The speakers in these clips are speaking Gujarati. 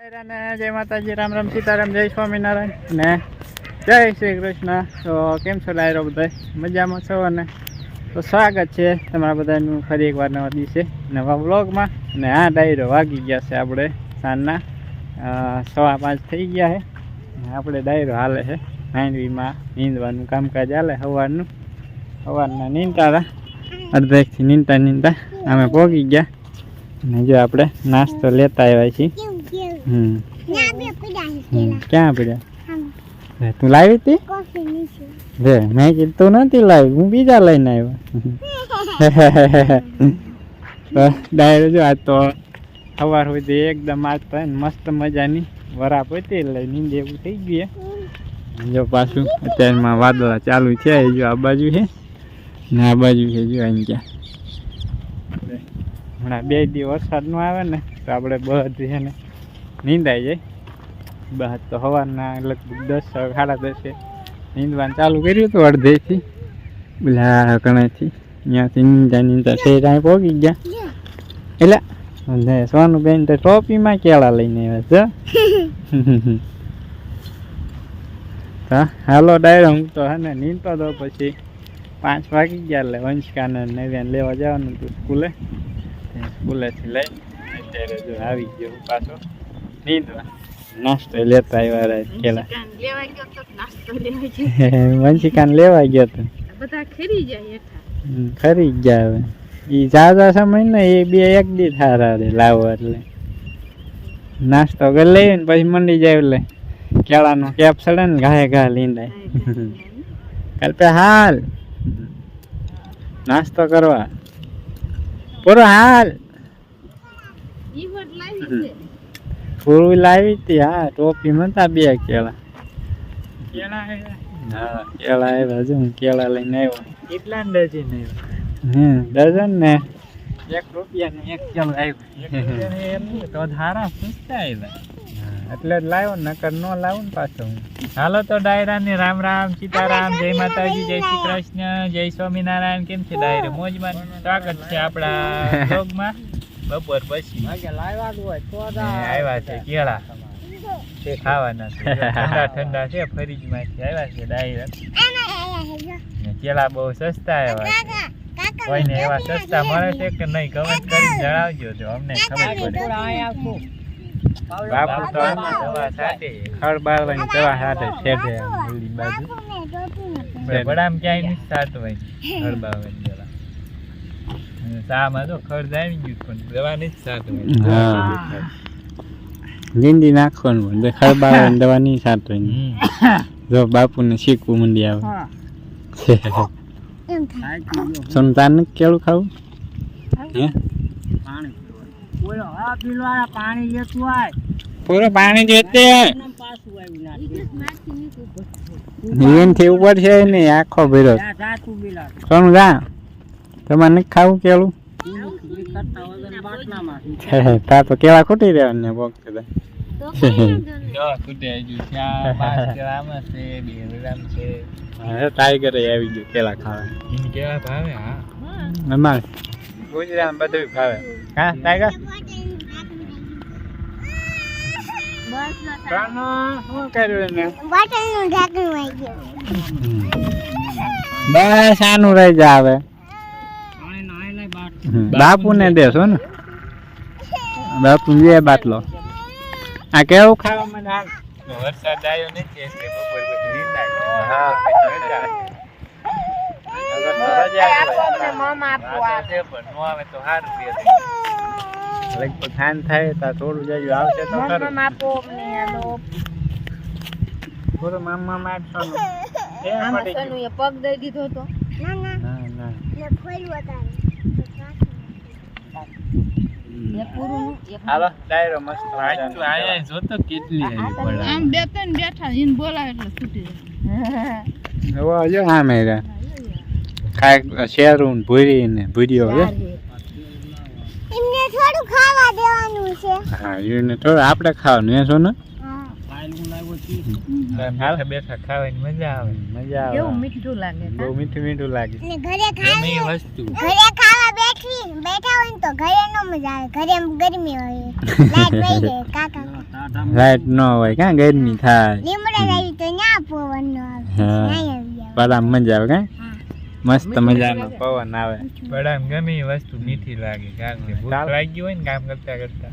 રાયરાને જય માતાજી, રામ રામ સીતારામ, જય સ્વામિનારાયણ. ને? જય શ્રી કૃષ્ણ. તો કેમ છો ડાયરો બધા મજામાં છો અને? તો સ્વાગત છે તમારા બધાનું ફરી એકવાર નવા દિવસે, નવા વ્લોગમાં. અને આ ડાયરો વાગી ગયા છે આપણે સાંજના. સવા પાંચ થઈ ગયા છે. ને આપણે ડાયરો હાલે છે. માંડવીમાં નીંદવાનું કામકાજ હાલે સવારનું. સવારના નીંદતા અડધેકથી નીંદતા નીંદતા અમે પહોંચી ગયા. અને જો આપણે નાસ્તો લેતા આવ્યા છીએ. ક્યાં પડ્યા? તું લાવી હતી? લે મેં કીધું નથી લાવી. હું બીજા લઈને આવ્યો. ડાયરો જો આજ તો સવાર સુધી એકદમ આજ એને મસ્ત મજાની વરાપ હતી એટલે નીંદ એવું થઈ ગયું જો પાછું અત્યારમાં વાદળા ચાલુ છે જો આ બાજુ છે ને આ બાજુ છે જો અહીં ક્યાં હમણાં બે દિવસ વરસાદ આવે ને તો આપણે બધું છે ને નીંદાઈ જાય. બહાર તો સવારના લગભગ દસ, સાડા દસે નીંદવાનું ચાલુ કર્યું હતું અડધેથી. બધા કણાથી. ત્યાંથી નીંદા નીંદા છે ત્યાં પહોંચી ગયા. એટલે લે સોનું બેન તો ટોપીમાં કેળા લઈને આવ્યા છે હા હાલો ડાયરો, હું તો હે નીંદતો હતો પછી પાંચ વાગી ગયા એટલે વંશકાને નવ્યાને લેવા જવાનું હતું સ્કૂલે. સ્કૂલેથી લઈ અત્યારે જો આવી ગયો પાછો. નાસ્તો લેતા આવ્યા ગયો વંશિકાને લેવા ગયો. તો. બધા ખરી જાય ખરી ગયા હવે. એ ઝાઝા સમય ને એ બે એક દી થારા રે લાવો એટલે. નાસ્તો કરી લઈએ ને પછી મંડી જાય એટલે. કેળાનો કેપ સડે ને ઘાએ ઘા લીંદાય. કલ્પે હાલ. નાસ્તો કરવા. પૂરો હાલ. ઈ લાવી છે? પૂરું લાવી હતી હા ટોપી મતા બે કેળા. કેળા હા? કેળા આવ્યા જો હું કેળા લઈને આવ્યો. કેટલા ડઝન હમ ડઝન ને. એક રૂપિયા ને એક કેળો આવ્યો. તો ધારા પૂછતા આવ્યા. એટલે જ લાવ્યો નકર નો લાવું ને પાછો હું. હાલો તો ડાયરા ને રામ રામ સીતારામ જય માતાજી જય શ્રી કૃષ્ણ જય સ્વામિનારાયણ. કેમ છે ડાયરો? મોજમાં સ્વાગત છે આપણા બ્લોગમાં. બપોર પછી. આવ્યા છે કેળા. ખાવાના છે. ઠંડા ઠંડા છે ફરીજમાંથી આવ્યા છે કેળા બહુ સસ્તા આવ્યા છે. કોઈને એવા સસ્તા મળે છે કે નહીં કમેન્ટ કરી જણાવજો તો અમને ખબર પડે. બાપુ તો આમાં દવા સાથે ખડ બાળવાની દવા સાથે છે બાજુ. બડામ ક્યાંય નથી હોય ખડ બાળવાની. શામાં તો ખડ આવી ગયું પણ દવા નથી થતું હોય લીંડી નાખવાનું એટલે ખડ દવા નહીં થતું જો બાપુને શીખવું મંડી આવે. સંતાન કેળું ખાવું? હે? પૂરો પાણી જોઈતે એનથી ઉપર છે નહીં આખો ભર્યો સોનું જા. તમારે નથી ખાવું કેળું તા તો કેવા ખૂટી રહ્યા ને બોક નહીં. ટાઈગર આવી ગયું કેળા ખાવા. કેળા ભાવે હા અમારે ગુજરાત બધું ભાવે. હા ટાઈગર બસ ના થાય. કાનો શું કર્યું એને બસ આનું રહી જા હવે બાપુ ને દેશો ને? બાપુ બે બાટલો. આ કેવું ખાવા મને વરસાદ આવ્યો નથી એટલે બપોર પછી નો ને. પગ દઈ દીધો તો ના ના. પૂરું એક હાલો ડાયરો મસ્ત મજાનો. આમ બે ત્રણ બેઠા એને બોલાવે એટલે છૂટી જાય. હવે જો આમે રે. કાંઈક શેરું ભૂરી ને ભૂરીઓ છે. એમને થોડું ખાવા દેવાનું છે. હા એને થોડું આપણે ખાવાનું એ શું ને હા. બેઠા બેઠા ખાવાની મજા આવે. મજા આવે. કેવું મીઠું લાગે બહુ મીઠું મીઠું લાગે. ઘરે ખાવાની વસ્તુ. ઘરે ખાવા બેઠી બેઠા હોય ને તો ઘરે નો મજા આવે. ઘરે એમ ગરમી હોય. લાઈટ વહી જાય કાકા લાઈટ ન હોય ક્યાં ગરમી થાય? લીમડા લાવી તો ના પવન નો આવે. હા. આવે. મજા આવે કાં મસ્ત મજાનો પવન આવે. બડા ગમે એ વસ્તુ મીઠી લાગે. કારણ કે ભૂખ લાગી હોય ને કામ કરતા કરતા.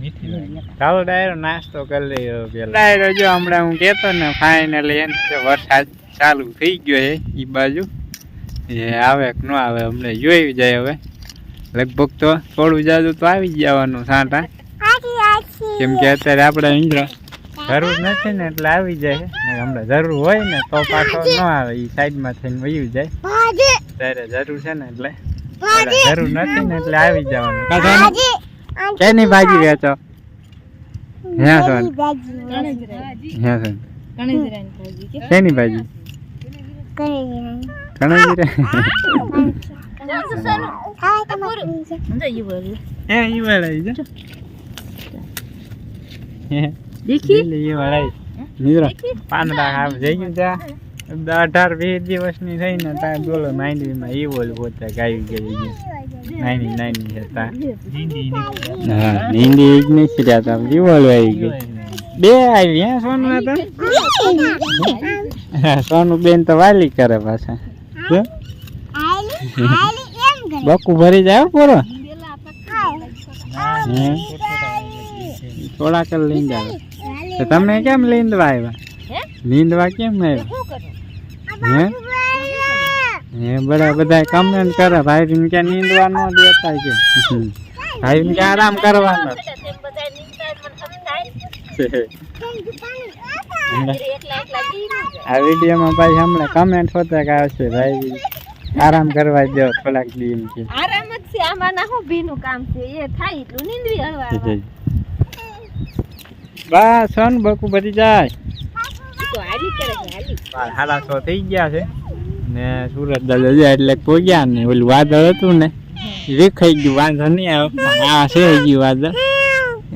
મીઠી લાગે. ચાલો ડાયરો નાસ્તો કરી લઈએ પેલા. ડાયરો જો હમણાં હું કહેતો ને ફાઇનલી એમ કે વરસાદ ચાલુ થઈ ગયો છે એ બાજુ. એ આવે કે ન આવે અમને જોઈ જાય હવે. લગભગ તો થોડું જાજુ તો આવી જ જવાનું સાંટા. કેમ કે અત્યારે આપણે ઇન્દ્ર જરૂર નથી ને એટલે આવી જાય. હમણાં જરૂર હોય ને તો પાછો ન આવે એ સાઈડમાં થઈને વયું જાય. ત્યારે જરૂર છે ને એટલે જરૂર નથી ને એટલે આવી જવાનું. કેની? ભાજી શેની વેચો? હે સોન ભાજી? હે સોન કણેજરાની ભાજી કે? અઢાર વીસ દિવસની થઈ ને ત્યાં? બોલો નાની માં એ બોલ પોતે ગાઈ ગઈ નાની છે હા. નીંદી જ નહીં રહ્યા બોલ આવી ગઈ બે આવી હે સોનું હતા? સોનું બેન તો વાલી કરે પાછા. જો બકુ ભરી જાય પૂરો. થોડા કર લીંદ આવે. તો તમે કેમ લીંદવા આવ્યા? લીંદવા કેમ આવ્યા? હે? હે બધા બધા કમેન્ટ કરે ભાઈ ને કે નીંદવા ન દેતા કે. ભાઈ ને. કે આરામ કરવાનો આ વિડીયોમાં ભાઈ હમણાં કમેન્ટ હોતા કે આવશે ભાઈ આરામ કરવા દો થોડાક દી એમ કે. આરામ જ છે આમાં ના હું ભીનું કામ છે એ થાય એટલું નીંદવી હળવા બસ સોન બકુ બધી જાય. તો હાલી કરે હાલી હાલા સો થઈ ગયા છે. ને સુરત દાદા જાય એટલે પહોંચ્યા ને ઓલું વાદળ હતું ને રેખાઈ ગયું વાંધો નહીં આવે હા આ છે હજી વાદળ.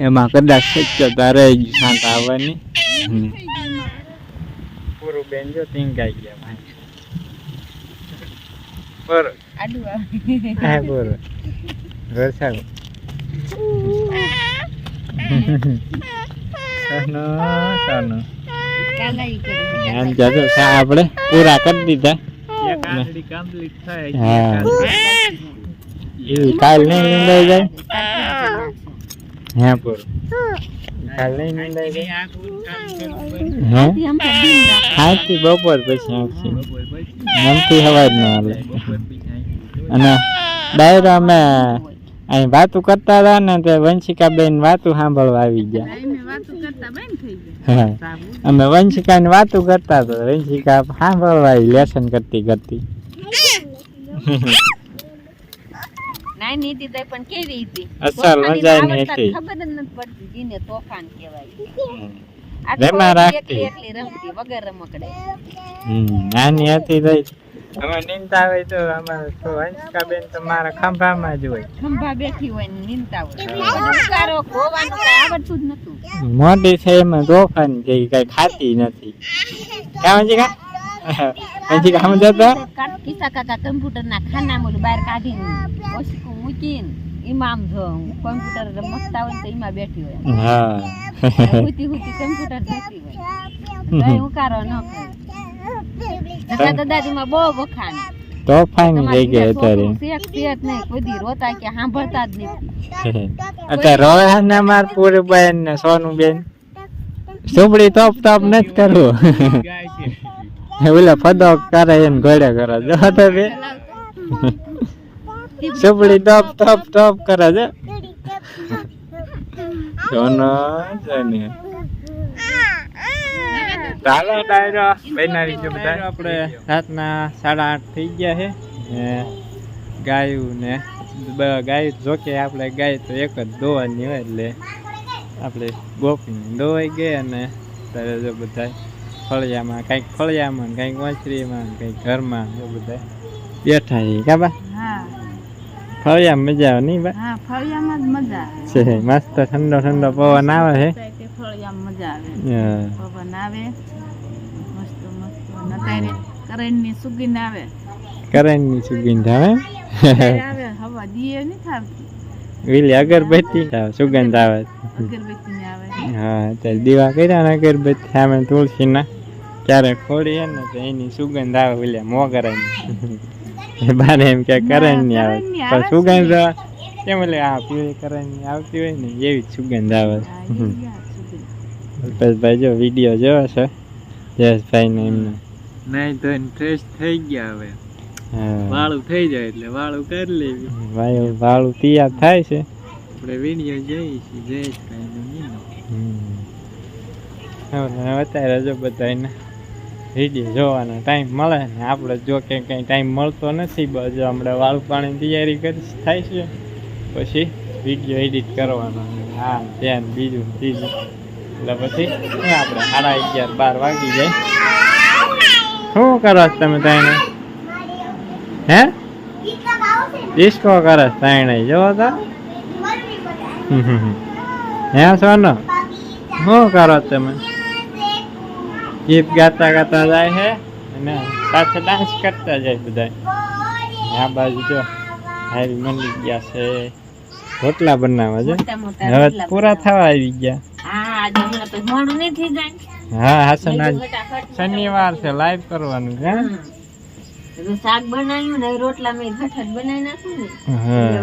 એમાં કદાચ શક્યતા રહી ગયું શાંત આવવાની. પૂરું બેન જો ટીંગાઈ ગયા ભાઈ બરો આડું આવે. હા બરો વરસાદ સનો સનો. કાલાઈ કરે છે આમ જાજો સા આપણે પૂરા કરી દીધા. કમ્પ્લીટ થાય કાલ નહીં લઈ જાય. હે. પૂરું કાલ નિંદાઈ બીન બપોર પછી પછી. મનથી હવા જ ન હાલે. અને ડાયરો અમે અહીં વાતું કરતા હતા ને તે વંશિકાબેન વાતું સાંભળવા આવી ગયા. અમે વંશિકા કરતા બંધ થઈ જાય હા. અમે વંશિકાની વાતું કરતા હતા. વંશિકા સાંભળવા આવી લેસન કરતી કરતી. નાઈ નીતિ તો પણ કેવી હતી? અસલ તોફાની હતી. ખબર જ નથી પડતી જીને તોફાન કહેવાય. આ રાખતી. એકલી એકલી રમતી વગર રમકડે. હમ, નાની હતી તો અમે નિંદતા હોય તો અમારે તો વંશિકાબેન તો મારા ખંભામાં જ હોય. ખંભા બેઠી હોય ને હોય. બધું ખોવાનું કઈ આવડતું જ નતું મોટી છે એમાં તોફાન છે કઈ ખાતી નથી. કાં વંશિકા વંશિકા સમજાતો કા- કિસ્સા કાકા કમ્પ્યુટર ના ખાનામાં ઓલું બહાર કાઢીને ઓશિકું મૂકીને એમાં આમ જો કમ્પ્યુટર રમતા હોય તો એમાં બેઠી હોય હા હુતી હુતી કમ્પ્યુટર જોતી હોય કઈ ઉકારો ન કરે દાદા દાદીમાં બહુ વખાણ તોફાન થઈ ગયા અત્યારે શેક શેક નહીં કોઈ રોતા કે સાંભળતા જ નથી અત્યારે રોવે ને માર પૂરી બેન ને સોનું બેન સુપડી તોપ તોપ નથી કરવું ઓલા ફદો કરે એમ ઘોડે કરે જો તો બે સુપડી ટપ ટપ ટપ કરે છે. સોનો સોને ચાલો ડાયરો. બનાવી છે બધા. આપણે રાતના સાડા આઠ થઈ ગયા છે. ને ગાયું ને ગાય જોકે આપણે ગાય તો એક જ દોવાની હોય એટલે આપણે ગોપીને દોવાઈ ગઈ અને ત્યારે જો બધા ફળિયામાં કંઈક ફળિયામાં કંઈક વંચરીમાં કંઈક ઘરમાં એવું બધા. બેઠા છે કા બા? ફળિયામાં મજા આવે નહીં બા? ફળિયામાં જ મજા આવે. છે મસ્ત ઠંડો ઠંડો પવન આવે છે ફળિયામાં મજા આવે. પવન આવે. મસ્ત મસ્ત. નતારે કરંટની સુગંધ આવે. કરણની સુગંધ આવે આવે હવા દીએ નહીં થાવતી. વીલી અગરબત્તી સુગંધ આવે. હા તો દીવા કર્યા ને અગરબત્તી સામે તુલસીના. ક્યારેક ખોડીએ ને તો એની સુગંધ આવે ઓલા મોગરાની બારે એમ કે કરણની આવે. પણ સુગંધ કેમ એટલે આ પીળી કરણની આવતી હોય ને એવી જ સુગંધ આવે. અલ્પેશભાઈ જો વીડિયો જોયો છે? જયેશભાઈ ને એમને નહીં તો ફ્રેશ થઈ ગયા હવે. હા. વાળું થઈ જાય એટલે વાળું કરી લેવી. ભાઈ વાળું તૈયાર થાય છે. આપણે વીડિયો જયેશભાઈ નું હવે અત્યારે જો બધાને વીડિયો જોવાનો ટાઈમ મળે ને આપણે જો કે કંઈ ટાઈમ મળતો નથી બસ હમણાં વાળું પાણીની તૈયારી કરી થાય છે પછી વીડિયો એડિટ કરવાનો હા ધ્યાન બીજું ત્રીજું એટલે પછી આપણે સાડા અગિયાર બાર વાગી જાય શું કરો છો તમે તાઈને હે ડિસ્કો કરો છો તાઈને જોવો તો. હે સોનો? શું કરો તમે? ગીત ગાતા ગાતા જાય છે અને સાથે ડાન્સ કરતા જાય બધા આ બાજુ જો હારી મંડી ગયા છે. રોટલા બનાવવા છે હવે પૂરા થવા આવી ગયા. હા હા હાસન શનિવાર છે લાઈવ કરવાનું છે શાક બનાવ્યું ને રોટલા મેં ફટાફટ બનાવી નાખ્યું ને.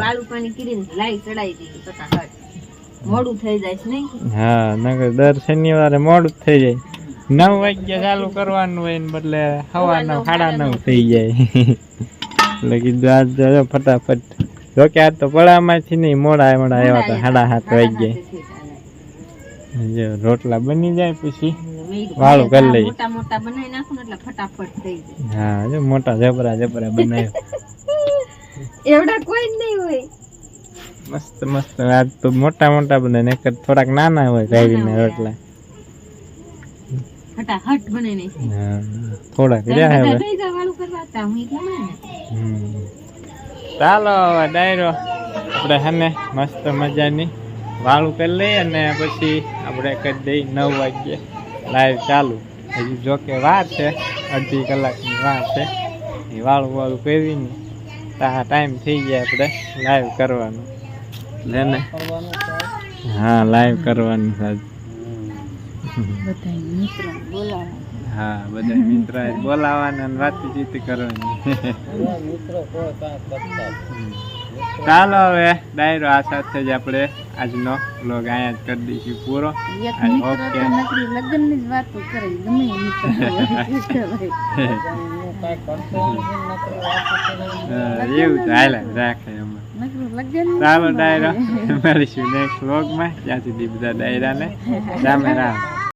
વાળું પાણી કરીને લાઈ ચડાવી દીધી ફટાફટ મોડું થઈ જાય છે નહીં? હા નકર દર શનિવારે મોડું થઈ જાય. નવ વાગ્યા ચાલુ કરવાનું હોય ને બદલે સવારના સાડા નવ. થઈ જાય. એટલે કીધું આજ ફટાફટ. જોકે આજ તો પડામાંથી નહીં મોડા મોડા આવ્યા હતા સાડા સાત વાગ્યે જો રોટલા બની જાય પછી વાળું કરી લઈએ. મોટા મોટા બનાવી નાખું એટલે ફટાફટ થઈ જાય. હા જો મોટા જબરા જબરા બનાવ્યો. એવડા કોઈ જ નહીં હોય. મસ્ત મસ્ત આજ તો મોટા મોટા બનાવે ને થોડાક નાના હોય ગાયરીના રોટલા. ફટાફટ બને ને હા થોડાક રહ્યા હવે. વાળું કરવા? હતા હું એટલા ને. હમ. ચાલો ડાયરો. આપણે હને મસ્ત મજાની વાળું કરી લઈએ અને પછી આપણે કરી દઈએ નવ વાગ્યે લાઈવ ચાલુ. હજી જો કે વાર છે અડધી કલાકની વાર છે. એ વાળું વાળું કરીને તા ટાઈમ થઈ જાય આપણે લાઈવ કરવાનું. એટલે ને. હા લાઈવ કરવાનું બોલાવા. હા બધા મિત્ર બોલાવાના અને વાતચીત કરવાની. ચાલો હવે ડાયરો આ સાથે જ આપણે આજનો બ્લોગ અહીંયા જ કરી દઈશું પૂરો. એક I મિત્ર hope તો કે- નકરી લગ્નની જ વાતો કરે ગમે એ મિત્ર હોય. હા, એવું તો હાલે રાખે ચાલો ડાયરો મળીશું નેક્સ્ટ વ્લોગમાં ત્યાં સુધી બધા ડાયરાને. રામે રામ.